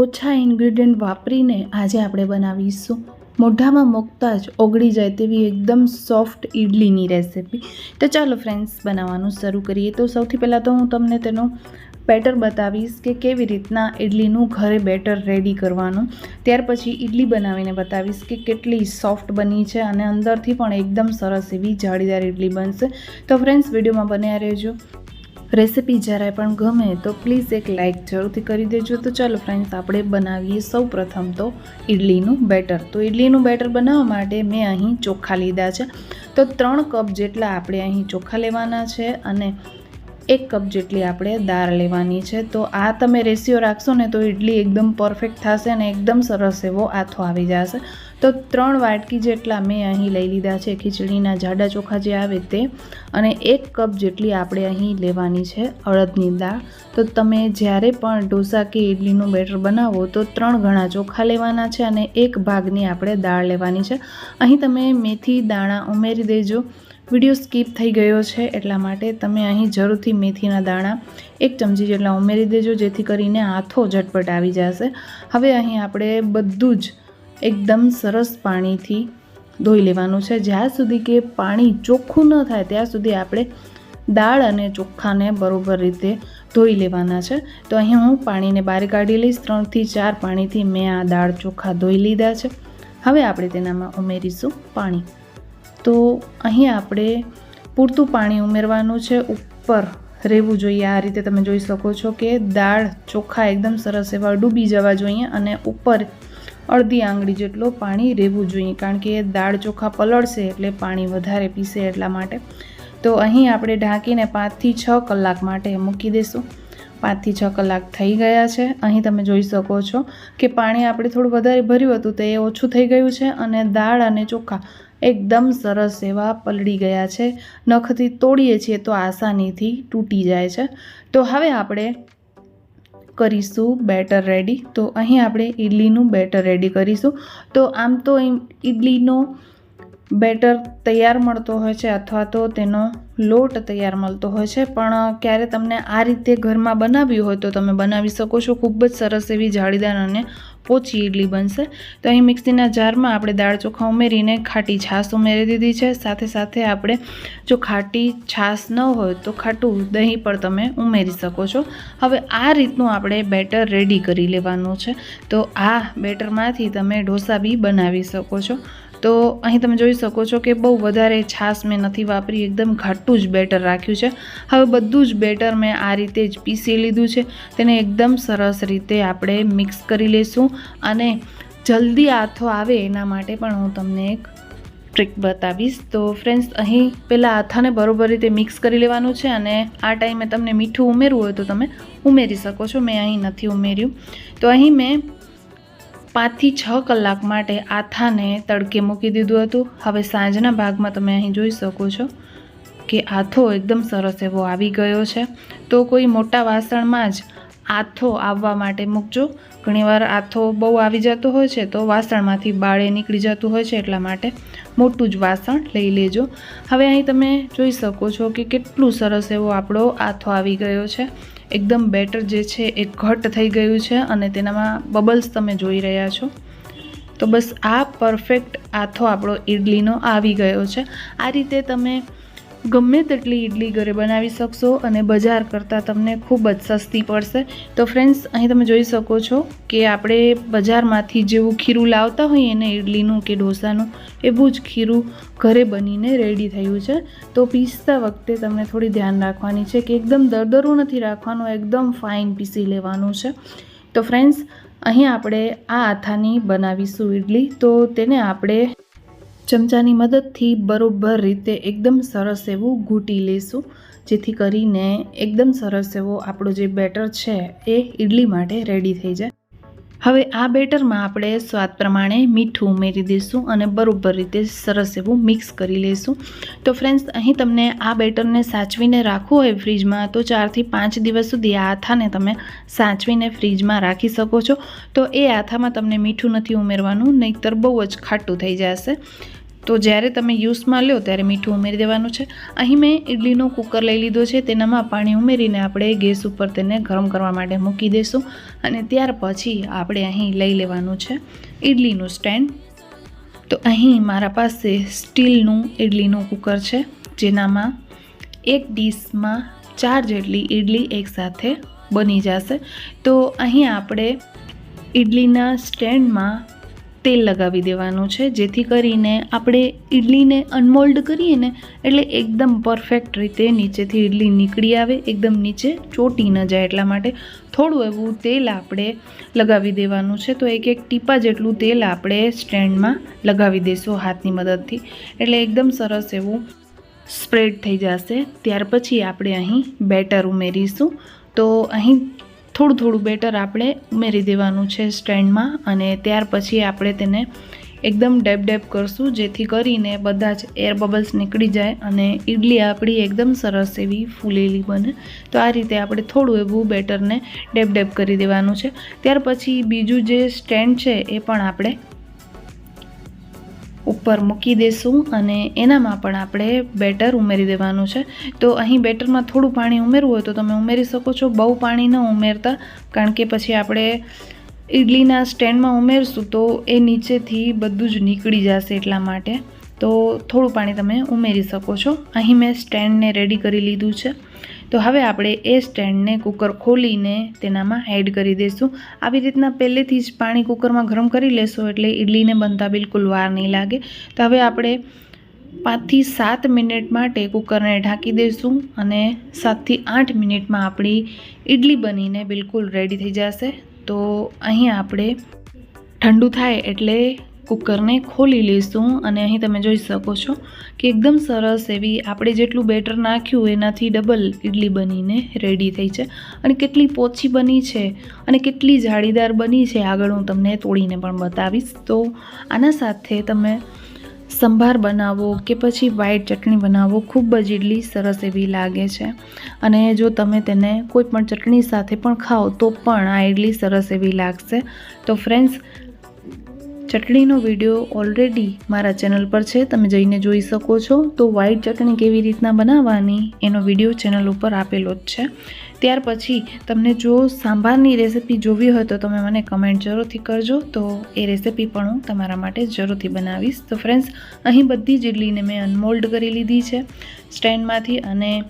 ઓછા ઇન્ગ્રીડિયન્ટ વાપરીને આજે આપણે બનાવીશું. મોઢામાં મૂકતા જ ઓગળી જાય તેવી એકદમ સોફ્ટ ઇડલીની રેસિપી. તો ચાલો ફ્રેન્ડ્સ, બનાવવાનું શરૂ કરીએ. તો સૌથી પહેલાં તો હું તમને તેનો બેટર બતાવીશ કે કેવી રીતના ઇડલીનું ઘરે બેટર રેડી કરવાનું. ત્યાર પછી ઇડલી બનાવીને બતાવીશ કે કેટલી સોફ્ટ બની છે અને અંદરથી પણ એકદમ સરસ એવી જાળીદાર ઇડલી બનશે. તો ફ્રેન્ડ્સ, વિડીયોમાં બન્યા રહેજો. રેસિપી જ્યારે પણ ગમે તો પ્લીઝ એક લાઇક જરૂરથી કરી દેજો. તો ચાલો ફ્રેન્ડ્સ આપણે બનાવીએ સૌ પ્રથમ તો ઇડલીનું બેટર તો ઇડલીનું બેટર બનાવવા માટે મેં અહીં ચોખા લીધા છે. તો ત્રણ કપ જેટલા આપણે અહીં ચોખા લેવાના છે અને એક કપ જેટલી આપણે દાળ લેવાની છે. તો આ તમે રેશિયો રાખશો ને તો ઇડલી એકદમ પરફેક્ટ થશે અને એકદમ સરસ એવો આથો આવી જશે. તો ત્રણ વાટકી જેટલા મેં અહીં લઈ લીધા છે. ખીચડીના જાડા ચોખા જે આવે તે અને એક કપ જેટલી આપણે અહીં લેવાની છે અડદની દાળ. તો તમે જ્યારે પણ ઢોસા કે ઇડલીનું બેટર બનાવો તો ત્રણ ઘણા ચોખા લેવાના છે અને એક ભાગની આપણે દાળ લેવાની છે. અહીં તમે મેથી દાણા ઉમેરી દેજો. વીડિયો સ્કીપ થઈ ગયો છે એટલા માટે તમે અહીં જરૂરથી મેથીના દાણા એક ચમચી જેટલા ઉમેરી દેજો જેથી કરીને હાથો ઝટપટ આવી જશે. હવે અહીં આપણે બધું જ એકદમ સરસ પાણીથી ધોઈ લેવાનું છે. જ્યાં સુધી કે પાણી ચોખ્ખું ન થાય, ત્યાં સુધી આપણે દાળ અને ચોખ્ખાને બરાબર રીતે ધોઈ લેવાના છે. તો અહીં હું પાણીને બહાર કાઢી લઈશ. ત્રણથી ચાર પાણીથી મેં આ દાળ ચોખ્ખા ધોઈ લીધા છે. હવે આપણે તેનામાં ઉમેરીશું પાણી. તો અહીં આપણે પૂરતું પાણી ઉમેરવાનું છે. ઉપર રહેવું જોઈએ. આ રીતે તમે જોઈ શકો છો કે દાળ ચોખ્ખા એકદમ સરસ એવા ડૂબી જવા જોઈએ અને ઉપર અડધી આંગળી જેટલું પાણી રહેવું જોઈએ, કારણ કે દાળ ચોખા પલળશે એટલે પાણી વધારે પીશે એટલા માટે. તો અહીં આપણે ઢાંકીને પાંચથી છ કલાક માટે મૂકી દઈશું પાંચથી છ કલાક થઈ ગયા છે. અહીં તમે જોઈ શકો છો કે પાણી આપણે થોડું વધારે ભર્યું હતું તો ઓછું થઈ ગયું છે અને દાળ અને ચોખા એકદમ સરસ એવા પલળી ગયા છે. નખથી તોડીએ છીએ તો આસાનીથી તૂટી જાય છે. તો હવે આપણે કરીશું બેટર રેડી. તો અહીં આપણે ઇડલીનું બેટર રેડી કરીશું. તો આમ તો ઇડલીનો બેટર તૈયાર મળતો હોય છે અથવા તો તેનો લોટ તૈયાર મળતો હોય છે. પણ ક્યારે તમને આ રીતે ઘરમાં બનાવ્યું હોય તો તમે બનાવી શકો છો. ખૂબ જ સરસ એવી જાળીદાર અને પોચી ઇડલી બનશે. તો અહીં મિક્સીના જારમાં આપણે દાળ ચોખા ઉમેરીને ખાટી છાશ ઉમેરી દીધી છે. સાથે સાથે આપણે જો ખાટી છાશ ન હોય તો ખાટું દહીં પણ તમે ઉમેરી શકો છો. હવે આ રીતનું આપણે બેટર રેડી કરી લેવાનું છે. તો આ બેટરમાંથી તમે ઢોસા બી બનાવી શકો છો. તો અહીં તમે જોઈ શકો છો કે બહુ વધારે છાશ મેં નથી વાપરી, એકદમ ઘાટું જ બેટર રાખ્યું છે. હવે બધું જ બેટર મેં આ રીતે જ પીસી લીધું છે. તેને એકદમ સરસ રીતે આપણે મિક્સ કરી લઈશું અને જલ્દી આથો આવે એના માટે પણ હું તમને એક ટ્રીક બતાવીશ. તો ફ્રેન્ડ્સ અહીં પહેલાં આથાને બરોબર રીતે મિક્સ કરી લેવાનું છે અને આ ટાઈમે તમને મીઠું ઉમેરવું હોય તો તમે ઉમેરી શકો છો. મેં અહીં નથી ઉમેર્યું. તો અહીં મેં પાંચથી છ કલાક માટે આથાને તડકે મૂકી દીધું હતું. હવે સાંજના ભાગમાં તમે અહીં જોઈ શકો છો કે આથો એકદમ સરસ એવો આવી ગયો છે. તો કોઈ મોટા વાસણમાં જ આથો આવવા માટે મૂકજો. ઘણીવાર આથો બહુ આવી જતો હોય છે તો વાસણમાંથી બાળે નીકળી જતું હોય છે એટલા માટે મોટું જ વાસણ લઈ લેજો. હવે અહીં તમે જોઈ શકો છો કે કેટલું સરસ એવો આપણો આથો આવી ગયો છે. એકદમ બેટર જે છે એ ઘટ થઈ ગયું છે અને તેનામાં બબલ્સ તમે જોઈ રહ્યા છો. તો બસ આ પરફેક્ટ આથો આપણો ઇડલીનો આવી ગયો છે. આ રીતે તમે ગમે તેટલી ઇડલી ઘરે બનાવી શકશો અને બજાર કરતાં તમને ખૂબ જ સસ્તી પડશે. તો ફ્રેન્ડ્સ અહીં તમે જોઈ શકો છો કે આપણે બજારમાંથી જેવું ખીરું લાવતા હોઈએ ને ઇડલીનું કે ઢોસાનું એવું જ ખીરું ઘરે બનીને રેડી થયું છે. તો પીસતા વખતે તમને થોડી ધ્યાન રાખવાની છે કે એકદમ દરદરું નથી રાખવાનું, એકદમ ફાઇન પીસી લેવાનું છે. તો ફ્રેન્ડ્સ અહીં આપણે આ આથાની બનાવીશું ઇડલી તો તેને આપણે ચમચાની મદદથી બરોબર રીતે એકદમ સરસ એવું ઘૂંટી લઈશું જેથી કરીને એકદમ સરસ એવો આપણો જે બેટર છે એ ઇડલી માટે રેડી થઈ જાય. હવે આ બેટરમાં આપણે સ્વાદ પ્રમાણે મીઠું ઉમેરી દઈશું અને બરોબર રીતે સરસ એવું મિક્સ કરી લઈશું તો ફ્રેન્ડ્સ અહીં તમને આ બેટરને સાચવીને રાખવું હોય ફ્રીજમાં, તો ચારથી પાંચ દિવસ સુધી આ આથાને તમે સાચવીને ફ્રીજમાં રાખી શકો છો. તો એ આથામાં તમને મીઠું નથી ઉમેરવાનું, નહીંતર બહુ જ ખાટું થઈ જશે. તો જ્યારે તમે યુઝમાં લો ત્યારે મીઠું ઉમેરી દેવાનું છે. અહીં મેં ઇડલીનો કુકર લઈ લીધો છે, તેનામાં પાણી ઉમેરીને આપણે ગેસ ઉપર તેને ગરમ કરવા માટે મૂકી દઈશું અને ત્યાર પછી આપણે અહીં લઈ લેવાનું છે ઇડલીનું સ્ટેન્ડ. તો અહીં મારા પાસે સ્ટીલનું ઇડલીનું કુકર છે, જેનામાં એક ડીશમાં ચાર જેટલી ઇડલી એકસાથે બની જશે. તો અહીં આપણે ઇડલીના સ્ટેન્ડમાં તેલ લગાવી દેવાનું છે, જેથી કરીને આપણે ઇડલીને અનમોલ્ડ કરીએ ને, એટલે એકદમ પરફેક્ટ રીતે નીચેથી ઇડલી નીકળી આવે, એકદમ નીચે ચોટી ન જાય એટલા માટે થોડું એવું તેલ આપણે લગાવી દેવાનું છે. તો એક એક ટીપા જેટલું તેલ આપણે સ્ટેન્ડમાં લગાવી દઈશું હાથની મદદથી, એટલે એકદમ સરસ એવું સ્પ્રેડ થઈ જશે. ત્યાર પછી આપણે અહીં બેટર ઉમેરીશું. તો અહીં થોડું થોડું બેટર આપણે ઉમેરી દેવાનું છે સ્ટેન્ડમાં અને ત્યાર પછી આપણે તેને એકદમ ડેબ ડેબ કરશું, જેથી કરીને બધા જ એર બબલ્સ નીકળી જાય અને ઇડલી આપણી એકદમ સરસ એવી ફૂલેલી બને. તો આ રીતે આપણે થોડું એવું બેટરને ડેબ ડેબ કરી દેવાનું છે. ત્યાર પછી બીજું જે સ્ટેન્ડ છે એ પણ આપણે ઉપર મૂકી દઈશું અને એનામાં પણ આપણે બેટર ઉમેરી દેવાનું છે. તો અહીં બેટરમાં થોડું પાણી ઉમેરવું હોય તો તમે ઉમેરી શકો છો. બહુ પાણી ન ઉમેરતા, કારણ કે પછી આપણે ઇડલીના સ્ટેન્ડમાં ઉમેરશું તો એ નીચેથી બધું જ નીકળી જશે એટલા માટે. તો થોડું પાણી તમે ઉમેરી શકો છો. અહીં મેં સ્ટેન્ડને રેડી કરી લીધું છે. તો હવે આપણે એ સ્ટેન્ડને કુકર ખોલીને તેનામાં એડ કરી દઈશું. આવી રીતના પહેલેથી જ પાણી કુકરમાં ગરમ કરી લેશો એટલે ઇડલીને બનતા બિલકુલ વાર નહીં લાગે. તો હવે આપણે પાંચથી સાત મિનિટ માટે કુકરને ઢાંકી દઈશું અને સાતથી આઠ મિનિટમાં આપણી ઇડલી બનીને બિલકુલ રેડી થઈ જશે. તો અહીં આપણે ઠંડુ થાય એટલે કુકરને ખોલી લઈશું અને અહીં તમે જોઈ શકો છો કે એકદમ સરસ એવી આપણે જેટલું બેટર નાખ્યું એનાથી ડબલ ઇડલી બનીને રેડી થઈ છે અને કેટલી પોચી બની છે અને કેટલી જાળીદાર બની છે આગળ હું તમને તોડીને પણ બતાવીશ. તો આના સાથે તમે સંભાર બનાવો કે પછી વ્હાઈટ ચટણી બનાવો ખૂબ જ ઇડલી સરસ એવી લાગે છે. અને જો તમે તેને કોઈ પણ ચટણી સાથે પણ ખાઓ તો પણ આ ઇડલી સરસ એવી લાગશે. તો ફ્રેન્ડ્સ ચટણીનો વીડિયો ઓલરેડી મારા ચેનલ પર છે. તમે જઈને જોઈ શકો છો. તો વ્હાઈટ ચટણી કેવી રીતના બનાવવાની એનો વીડિયો ચેનલ ઉપર આપેલો જ છે. ત્યાર પછી તમને જો સાંભારની રેસિપી જોવી હોય તો તમે મને કમેન્ટ જરૂરથી કરજો. તો એ રેસિપી પણ હું તમારા માટે જરૂરથી બનાવીશ. તો ફ્રેન્ડ્સ અહીં બધી જ ઇડલીને મેં અનમોલ્ડ કરી લીધી છે. સ્ટેન્ડમાંથી અને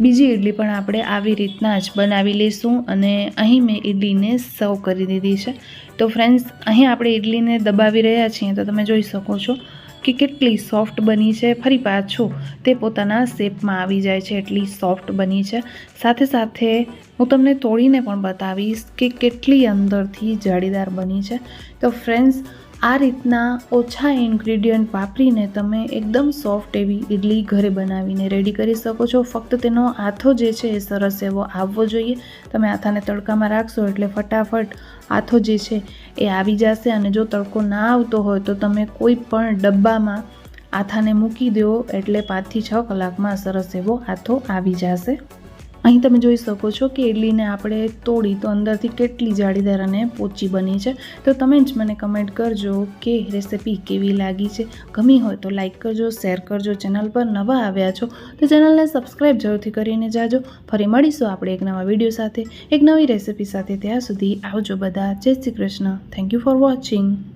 બીજી ઇડલી પણ આપણે આવી રીતના જ બનાવી લઈશું અને અહીં મેં ઇડલીને સર્વ કરી દીધી છે. તો ફ્રેન્ડ્સ, અહીં આપણે ઇડલીને દબાવી રહ્યા છીએ તો તમે જોઈ શકો છો કે કેટલી સોફ્ટ બની છે. ફરી પાછું તે પોતાના શેપમાં આવી જાય છે એટલી સોફ્ટ બની છે. સાથે સાથે હું તમને તોડીને પણ બતાવીશ કે કેટલી અંદરથી જાળીદાર બની છે. તો ફ્રેન્ડ્સ આ રીતના ઓછા ઇન્ગ્રીડિયન્ટ વાપરીને તમે એકદમ સોફ્ટ એવી ઇડલી ઘરે બનાવીને રેડી કરી શકો છો. ફક્ત તેનો આથો જે છે એ સરસ એવો આવવો જોઈએ. તમે આથાને તડકામાં રાખશો એટલે ફટાફટ આથો જે છે એ આવી જશે અને જો તડકો ના આવતો હોય તો તમે કોઈ પણ ડબ્બામાં આથાને મૂકી દો એટલે પાંચથી છ કલાકમાં સરસ એવો આથો આવી જશે. અહીં તમે જોઈ શકો છો કે ઇડલીને આપણે તોડી તો અંદરથી કેટલી જાળીદાર અને પોચી બની છે. તો તમે જ મને કમેન્ટ કરજો કે રેસિપી કેવી લાગી છે. ગમી હોય તો લાઇક કરજો, શેર કરજો, ચેનલ પર નવા આવ્યા છો તો ચેનલને સબસ્ક્રાઈબ જરૂરથી કરીને જાજો. ફરી મળીશું આપણે એક નવા વીડિયો સાથે, એક નવી રેસિપી સાથે. ત્યાં સુધી આવજો બધા. Jai Shri Krishna. Thank you for watching